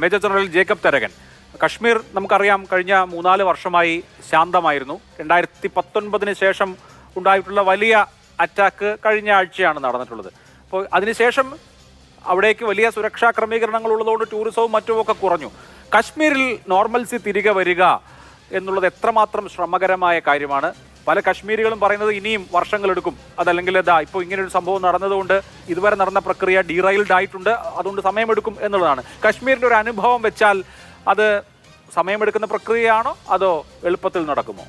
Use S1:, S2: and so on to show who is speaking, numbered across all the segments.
S1: Major general Jacob Tharakan. Kashmir നമുക്കറിയാം കഴിഞ്ഞ മൂന്നാൽ വർഷമായി ശാന്തമായിരുന്നു. രണ്ടായിരത്തി പത്തൊൻപതിന് ശേഷം ഉണ്ടായിട്ടുള്ള വലിയ അറ്റാക്ക് കഴിഞ്ഞ ആഴ്ചയാണ് നടന്നിട്ടുള്ളത്. അപ്പോൾ അതിനുശേഷം അവിടേക്ക് വലിയ സുരക്ഷാ ക്രമീകരണങ്ങൾ ഉള്ളതുകൊണ്ട് ടൂറിസവും മറ്റുമൊക്കെ കുറഞ്ഞു. കശ്മീരിൽ നോർമൽസി തിരികെ വരിക എന്നുള്ളത് എത്രമാത്രം ശ്രമകരമായ കാര്യമാണ്. പല കശ്മീരികളും പറയുന്നത് ഇനിയും വർഷങ്ങളെടുക്കും. അതല്ലെങ്കിൽ ഇതാ ഇപ്പോൾ ഇങ്ങനെ ഒരു സംഭവം നടന്നതുകൊണ്ട് ഇതുവരെ നടന്ന പ്രക്രിയ ഡീറൈൽഡ് ആയിട്ടുണ്ട്. അതുകൊണ്ട് സമയമെടുക്കും എന്നുള്ളതാണ്. കശ്മീരിന്റെ ഒരു അനുഭവം വെച്ചാൽ അത് സമയമെടുക്കുന്ന പ്രക്രിയയാണോ അതോ എളുപ്പത്തിൽ നടക്കുമോ?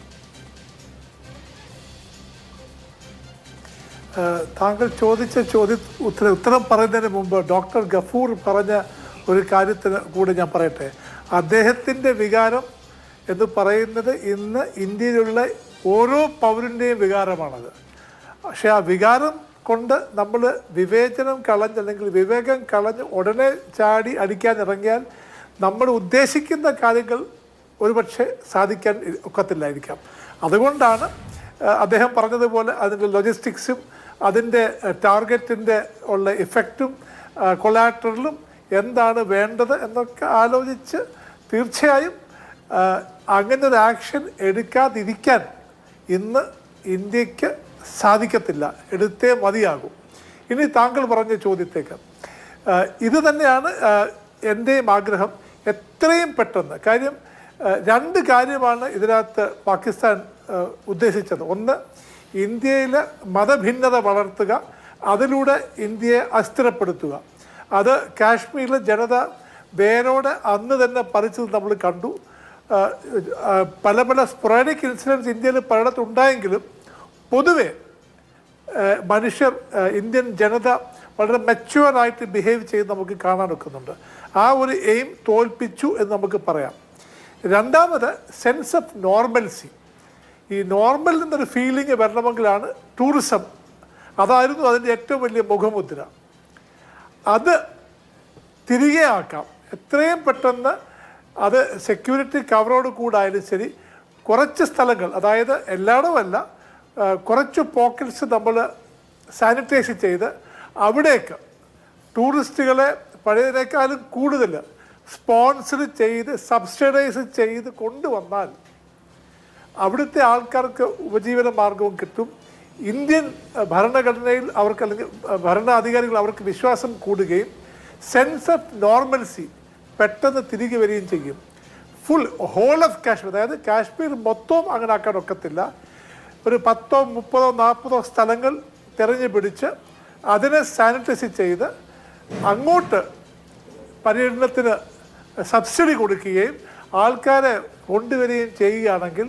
S2: താങ്കൾ ചോദിച്ച ചോദ്യ ഉത്തരം ഉത്തരം പറയുന്നതിന് മുമ്പ് ഡോക്ടർ ഗഫൂർ പറഞ്ഞ ഒരു കാര്യത്തിന് കൂടെ ഞാൻ പറയട്ടെ. അദ്ദേഹത്തിന്റെ വികാരം എന്ന് പറയുന്നത് ഇന്ന് ഇന്ത്യയിലുള്ള ഓരോ പൗരന്റെയും വികാരമാണത്. പക്ഷേ ആ വികാരം കൊണ്ട് നമ്മൾ വിവേചനം കളഞ്ഞ് അല്ലെങ്കിൽ വിവേകം കളഞ്ഞ് ഉടനെ ചാടി അടിക്കാൻ ഇറങ്ങിയാൽ നമ്മൾ ഉദ്ദേശിക്കുന്ന കാര്യങ്ങൾ ഒരുപക്ഷെ സാധിക്കാൻ ഒക്കത്തില്ലായിരിക്കാം. അതുകൊണ്ടാണ് അദ്ദേഹം പറഞ്ഞതുപോലെ അതിന്റെ ലൊജിസ്റ്റിക്സും അതിന്റെ ടാർഗറ്റിന്റെ ഉള്ള ഇഫക്റ്റും കൊളാറ്ററലും എന്താണ് വേണ്ടത് എന്നൊക്കെ ആലോചിച്ച് തീർച്ചയായും അങ്ങനെ ഒരു ആക്ഷൻ എടുക്കാതിരിക്കാൻ ഇന്ന് ഇന്ത്യയ്ക്ക് സാധിക്കത്തില്ല. എടുത്തേ മതിയാകും. ഇനി താങ്കൾ പറഞ്ഞ ചോദ്യത്തേക്ക്. ഇത് തന്നെയാണ് എന്റെയും ആഗ്രഹം. എത്രയും പെട്ടെന്ന്. കാര്യം രണ്ട് കാര്യമാണ് ഇതിനകത്ത് പാകിസ്ഥാൻ ഉദ്ദേശിച്ചത്. ഒന്ന് ഇന്ത്യയിലെ മതഭിന്നത വളർത്തുക അതിലൂടെ ഇന്ത്യയെ അസ്ഥിരപ്പെടുത്തുക. അത് കാശ്മീരിലെ ജനത വേരോടെ അന്ന് തന്നെ പറിച്ചത് നമ്മൾ കണ്ടു. പല പല സ്പൊറാഡിക് ഇൻസിഡൻസ് ഇന്ത്യയിൽ പലയിടത്തുണ്ടായെങ്കിലും പൊതുവെ മനുഷ്യർ ഇന്ത്യൻ ജനത വളരെ മെച്ചുവറായിട്ട് ബിഹേവ് ചെയ്ത് നമുക്ക് കാണാൻ ഒക്കുന്നുണ്ട്. ആ ഒരു എയിം തോൽപ്പിച്ചു എന്ന് നമുക്ക് പറയാം. രണ്ടാമത് സെൻസ് ഓഫ് നോർമൽസി ഈ നോർമൽ എന്നൊരു ഫീലിംഗ് വരണമെങ്കിലാണ് ടൂറിസം അതായിരുന്നു അതിന്റെ ഏറ്റവും വലിയ മുഖമുദ്ര. അത് തിരികെ ആക്കാം. എത്രയും പെട്ടെന്ന് അത് സെക്യൂരിറ്റി കവറോട് കൂടായാലും ശരി കുറച്ച് സ്ഥലങ്ങൾ അതായത് എല്ലായിടവുമല്ല കുറച്ച് പോക്കറ്റ്സ് നമ്മൾ സാനിറ്റൈസ് ചെയ്ത് അവിടേക്ക് ടൂറിസ്റ്റുകളെ പഴയതിനേക്കാളും കൂടുതൽ സ്പോൺസർ ചെയ്ത് സബ്സിഡൈസ് ചെയ്ത് കൊണ്ടുവന്നാൽ അവിടുത്തെ ആൾക്കാർക്ക് ഉപജീവന മാർഗവും കിട്ടും. ഇന്ത്യൻ ഭരണഘടനയിൽ അവർക്ക് അല്ലെങ്കിൽ ഭരണാധികാരികൾ അവർക്ക് വിശ്വാസം കൂടുകയും സെൻസ് ഓഫ് നോർമൽസി പെട്ടെന്ന് തിരികെ വരികയും ചെയ്യും. ഫുൾ ഹോൾ ഓഫ് കാശ്മീർ അതായത് കാശ്മീർ മൊത്തവും അങ്ങനെ ആക്കാൻ ഒക്കത്തില്ല. ഒരു പത്തോ മുപ്പതോ നാൽപ്പതോ സ്ഥലങ്ങൾ തിരഞ്ഞു പിടിച്ച് അതിനെ സാനിറ്റൈസ് ചെയ്ത് അങ്ങോട്ട് പര്യടനത്തിന് സബ്സിഡി കൊടുക്കുകയും ആൾക്കാരെ കൊണ്ടുവരികയും ചെയ്യുകയാണെങ്കിൽ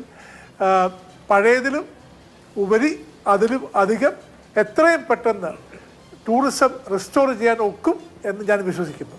S2: പഴയതിലും ഉപരി അതിലും അധികം എത്രയും പെട്ടെന്ന് ടൂറിസം റിസ്റ്റോർ ചെയ്യാൻ ഒക്കും എന്ന് ഞാൻ വിശ്വസിക്കുന്നു.